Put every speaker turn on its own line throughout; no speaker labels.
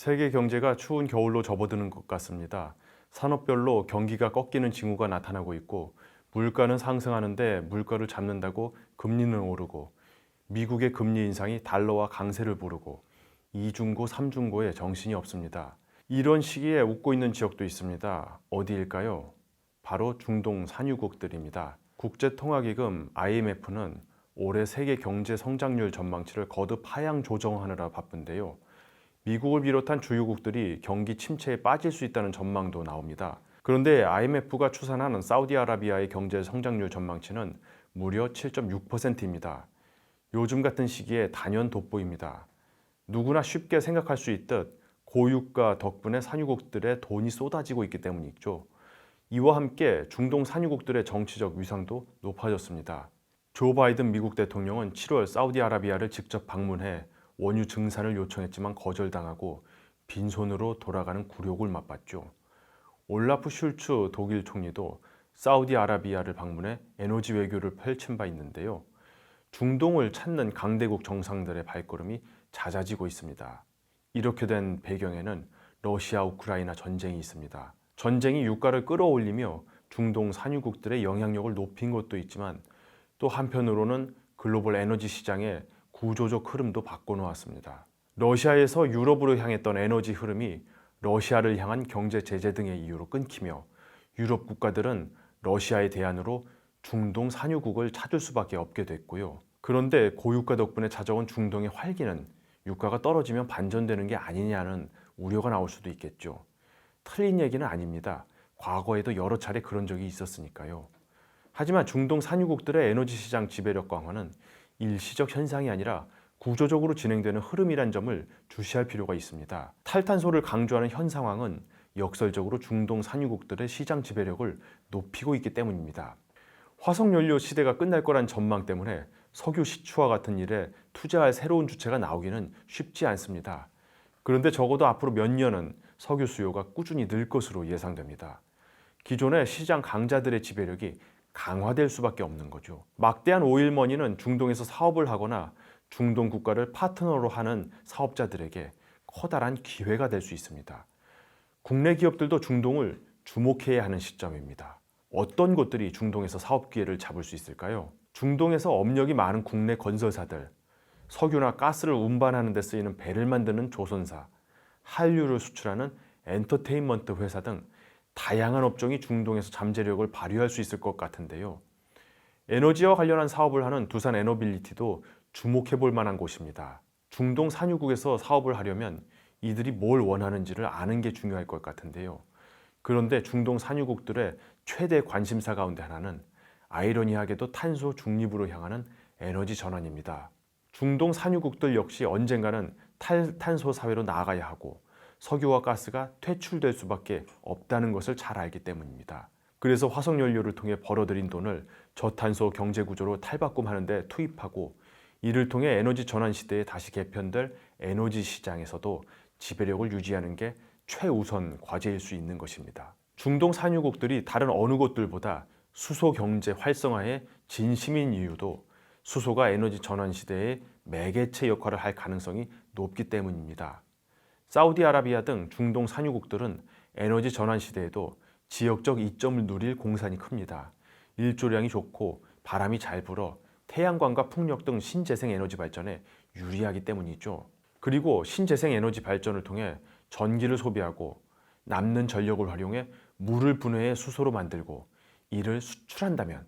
세계 경제가 추운 겨울로 접어드는 것 같습니다. 산업별로 경기가 꺾이는 징후가 나타나고 있고 물가는 상승하는데 물가를 잡는다고 금리는 오르고 미국의 금리 인상이 달러와 강세를 부르고 이중고, 삼중고에 정신이 없습니다. 이런 시기에 웃고 있는 지역도 있습니다. 어디일까요? 바로 중동 산유국들입니다. 국제통화기금 IMF는 올해 세계 경제 성장률 전망치를 거듭 하향 조정하느라 바쁜데요. 미국을 비롯한 주요국들이 경기 침체에 빠질 수 있다는 전망도 나옵니다. 그런데 IMF가 추산하는 사우디아라비아의 경제 성장률 전망치는 무려 7.6%입니다. 요즘 같은 시기에 단연 돋보입니다. 누구나 쉽게 생각할 수 있듯 고유가 덕분에 산유국들의 돈이 쏟아지고 있기 때문이죠. 이와 함께 중동 산유국들의 정치적 위상도 높아졌습니다. 조 바이든 미국 대통령은 7월 사우디아라비아를 직접 방문해 원유 증산을 요청했지만 거절당하고 빈손으로 돌아가는 굴욕을 맛봤죠. 올라프 슐츠 독일 총리도 사우디아라비아를 방문해 에너지 외교를 펼친 바 있는데요. 중동을 찾는 강대국 정상들의 발걸음이 잦아지고 있습니다. 이렇게 된 배경에는 러시아 우크라이나 전쟁이 있습니다. 전쟁이 유가를 끌어올리며 중동 산유국들의 영향력을 높인 것도 있지만 또 한편으로는 글로벌 에너지 시장의 구조적 흐름도 바꿔놓았습니다. 러시아에서 유럽으로 향했던 에너지 흐름이 러시아를 향한 경제 제재 등의 이유로 끊기며 유럽 국가들은 러시아의 대안으로 중동 산유국을 찾을 수밖에 없게 됐고요. 그런데 고유가 덕분에 찾아온 중동의 활기는 유가가 떨어지면 반전되는 게 아니냐는 우려가 나올 수도 있겠죠. 틀린 얘기는 아닙니다. 과거에도 여러 차례 그런 적이 있었으니까요. 하지만 중동 산유국들의 에너지 시장 지배력 강화는 일시적 현상이 아니라 구조적으로 진행되는 흐름이란 점을 주시할 필요가 있습니다. 탈탄소를 강조하는 현 상황은 역설적으로 중동 산유국들의 시장 지배력을 높이고 있기 때문입니다. 화석연료 시대가 끝날 거란 전망 때문에 석유 시추와 같은 일에 투자할 새로운 주체가 나오기는 쉽지 않습니다. 그런데 적어도 앞으로 몇 년은 석유 수요가 꾸준히 늘 것으로 예상됩니다. 기존의 시장 강자들의 지배력이 강화될 수밖에 없는 거죠. 막대한 오일머니는 중동에서 사업을 하거나 중동 국가를 파트너로 하는 사업자들에게 커다란 기회가 될 수 있습니다. 국내 기업들도 중동을 주목해야 하는 시점입니다. 어떤 곳들이 중동에서 사업 기회를 잡을 수 있을까요? 중동에서 업력이 많은 국내 건설사들, 석유나 가스를 운반하는 데 쓰이는 배를 만드는 조선사, 한류를 수출하는 엔터테인먼트 회사 등 다양한 업종이 중동에서 잠재력을 발휘할 수 있을 것 같은데요. 에너지와 관련한 사업을 하는 두산 에너빌리티도 주목해 볼 만한 곳입니다. 중동 산유국에서 사업을 하려면 이들이 뭘 원하는지를 아는 게 중요할 것 같은데요. 그런데 중동 산유국들의 최대 관심사 가운데 하나는 아이러니하게도 탄소 중립으로 향하는 에너지 전환입니다. 중동 산유국들 역시 언젠가는 탈 탄소 사회로 나아가야 하고 석유와 가스가 퇴출될 수밖에 없다는 것을 잘 알기 때문입니다. 그래서 화석연료를 통해 벌어들인 돈을 저탄소 경제 구조로 탈바꿈하는 데 투입하고 이를 통해 에너지 전환 시대에 다시 개편될 에너지 시장에서도 지배력을 유지하는 게 최우선 과제일 수 있는 것입니다. 중동 산유국들이 다른 어느 곳들보다 수소 경제 활성화에 진심인 이유도 수소가 에너지 전환 시대의 매개체 역할을 할 가능성이 높기 때문입니다. 사우디아라비아 등 중동 산유국들은 에너지 전환 시대에도 지역적 이점을 누릴 공산이 큽니다. 일조량이 좋고 바람이 잘 불어 태양광과 풍력 등 신재생 에너지 발전에 유리하기 때문이죠. 그리고 신재생 에너지 발전을 통해 전기를 소비하고 남는 전력을 활용해 물을 분해해 수소로 만들고 이를 수출한다면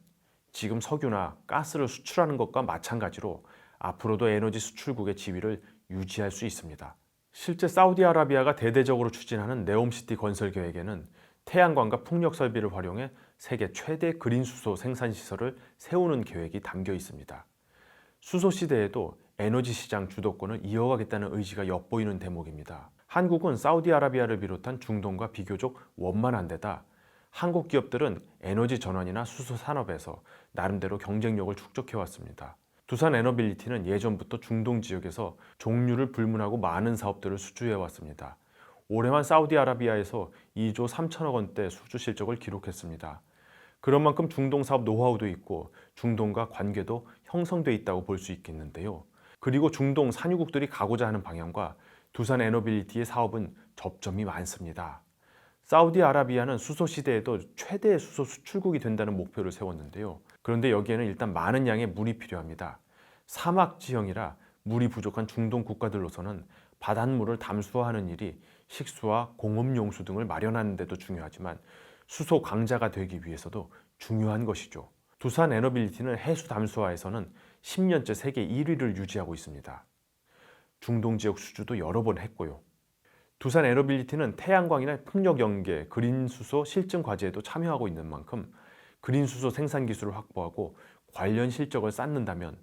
지금 석유나 가스를 수출하는 것과 마찬가지로 앞으로도 에너지 수출국의 지위를 유지할 수 있습니다. 실제 사우디아라비아가 대대적으로 추진하는 네옴시티 건설 계획에는 태양광과 풍력 설비를 활용해 세계 최대 그린 수소 생산 시설을 세우는 계획이 담겨 있습니다. 수소 시대에도 에너지 시장 주도권을 이어가겠다는 의지가 엿보이는 대목입니다. 한국은 사우디아라비아를 비롯한 중동과 비교적 원만한 데다 한국 기업들은 에너지 전환이나 수소 산업에서 나름대로 경쟁력을 축적해 왔습니다. 두산 에너빌리티는 예전부터 중동 지역에서 종류를 불문하고 많은 사업들을 수주해 왔습니다. 올해만 사우디아라비아에서 2조 3천억 원대 수주 실적을 기록했습니다. 그런 만큼 중동 사업 노하우도 있고 중동과 관계도 형성돼 있다고 볼 수 있겠는데요. 그리고 중동 산유국들이 가고자 하는 방향과 두산 에너빌리티의 사업은 접점이 많습니다. 사우디아라비아는 수소 시대에도 최대 수소 수출국이 된다는 목표를 세웠는데요. 그런데 여기에는 일단 많은 양의 물이 필요합니다. 사막 지형이라 물이 부족한 중동 국가들로서는 바닷물을 담수화하는 일이 식수와 공업용수 등을 마련하는 데도 중요하지만 수소 강자가 되기 위해서도 중요한 것이죠. 두산 에너빌리티는 해수 담수화에서는 10년째 세계 1위를 유지하고 있습니다. 중동 지역 수주도 여러 번 했고요. 두산 에너빌리티는 태양광이나 풍력 연계, 그린 수소 실증 과제에도 참여하고 있는 만큼 그린 수소 생산 기술을 확보하고 관련 실적을 쌓는다면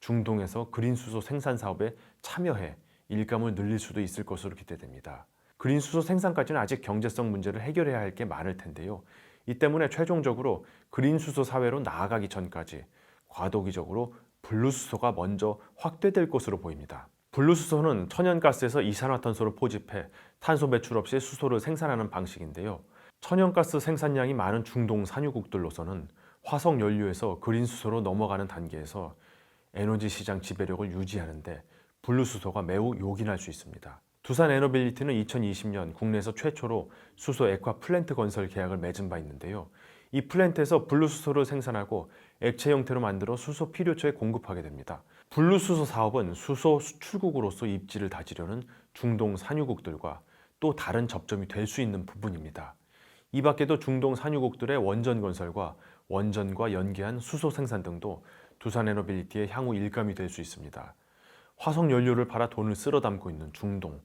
중동에서 그린 수소 생산 사업에 참여해 일감을 늘릴 수도 있을 것으로 기대됩니다. 그린 수소 생산까지는 아직 경제성 문제를 해결해야 할 게 많을 텐데요. 이 때문에 최종적으로 그린 수소 사회로 나아가기 전까지 과도기적으로 블루 수소가 먼저 확대될 것으로 보입니다. 블루 수소는 천연가스에서 이산화탄소를 포집해 탄소 배출 없이 수소를 생산하는 방식인데요. 천연가스 생산량이 많은 중동 산유국들로서는 화석 연료에서 그린 수소로 넘어가는 단계에서 에너지 시장 지배력을 유지하는데 블루 수소가 매우 요긴할 수 있습니다. 두산 에너빌리티는 2020년 국내에서 최초로 수소 액화 플랜트 건설 계약을 맺은 바 있는데요. 이 플랜트에서 블루 수소를 생산하고 액체 형태로 만들어 수소 필요처에 공급하게 됩니다. 블루 수소 사업은 수소 수출국으로서 입지를 다지려는 중동 산유국들과 또 다른 접점이 될 수 있는 부분입니다. 이 밖에도 중동 산유국들의 원전 건설과 원전과 연계한 수소 생산 등도 두산 에너빌리티의 향후 일감이 될 수 있습니다. 화석 연료를 팔아 돈을 쓸어 담고 있는 중동.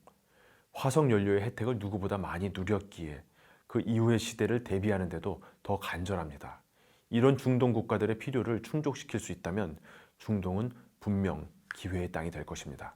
화석 연료의 혜택을 누구보다 많이 누렸기에 그 이후의 시대를 대비하는데도 더 간절합니다. 이런 중동 국가들의 필요를 충족시킬 수 있다면 중동은 분명 기회의 땅이 될 것입니다.